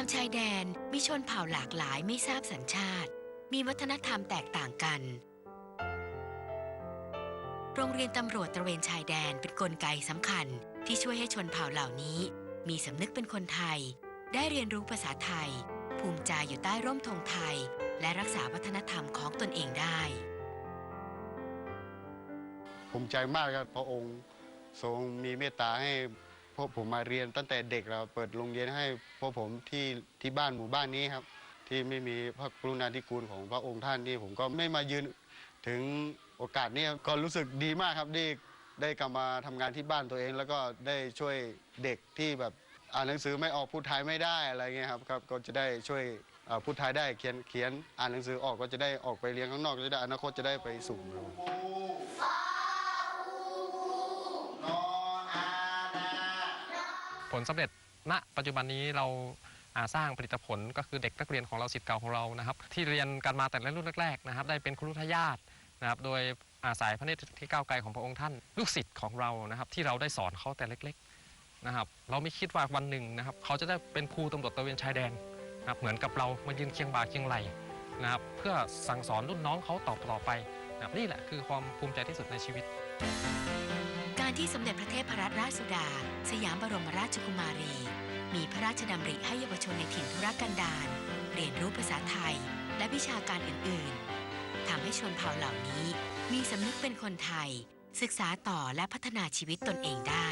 ามชายแดนมีชนเผ่าหลากหลายไม่ทราบสัญชาติ มีวัฒนธรรมแตกต่างกัน โรงเรียนตำรวจตระเวนชายแดนเป็นกลไกสำคัญที่ช่วยให้ชนเผ่าเหล่านี้ มีสำนึกเป็นคนไทย ได้เรียนรู้ภาษาไทย ภูมิใจอยู่ใต้ร่มธงไทย และรักษาวัฒนธรรมของตนเองได้ ภูมิใจมากครับพระองค์ทรงมีเมตตาให้ พวกผมมาเรียนตั้งแต่เด็กเราเปิดโรงเรียนให้พวกผมที่ที่บ้านหมู่บ้านนี้ครับ ที่ไม่มีพระกรุณาธิคุณของพระองค์ท่านที่ผมก็ไม่มายืนถึงโอกาสนี้ก็รู้สึกดีมากครับที่ได้กลับมาทำงานที่บ้านตัวเอง แล้วก็ได้ช่วยเด็กที่แบบอ่านหนังสือไม่ออกพูดไทยไม่ได้อะไรเงี้ยครับครับก็จะได้ช่วยพูดไทยได้เขียนเขียนอ่านหนังสือออกก็จะได้ออกไปเรียนข้างนอกจะได้อนาคตจะได้ไปสู่เมือง ผลสำเร็จณปัจจุบันนี้เราสร้างผลิตผลก็คือเด็กนักเรียนของเราสิทธิ์เก่าของเรานะครับ ที่เรียนกันมาแต่ละรุ่นแรกๆนะครับ ได้เป็นครุทายาทนะครับโดยอาศัยพระเนตรที่ก้าวไกลของพระองค์ท่าน ลูกศิษย์ของเรานะครับ ที่เราได้สอนเขาแต่เล็กๆนะครับ เราไม่คิดว่าวันหนึ่งนะครับ เขาจะได้เป็นครูตำรวจตระเวนชายแดนนะครับเหมือนกับเรามายืนเคียงบ่าเคียงไหลนะครับเพื่อสั่งสอนรุ่นน้องเขาต่อต่อไปนะครับนี่แหละคือความภูมิใจที่สุดในชีวิต การที่สมเด็จพระเทพรัตนราชสุดา สยามบรมราชกุมารี มีพระราชดำริให้เยาวชนในถิ่นธุรกันดารเรียนรู้ภาษาไทย และวิชาการอื่น ๆทำให้ชนเผ่าเหล่านี้ มีสำนึกเป็นคนไทย ศึกษาต่อและพัฒนาชีวิตตนเองได้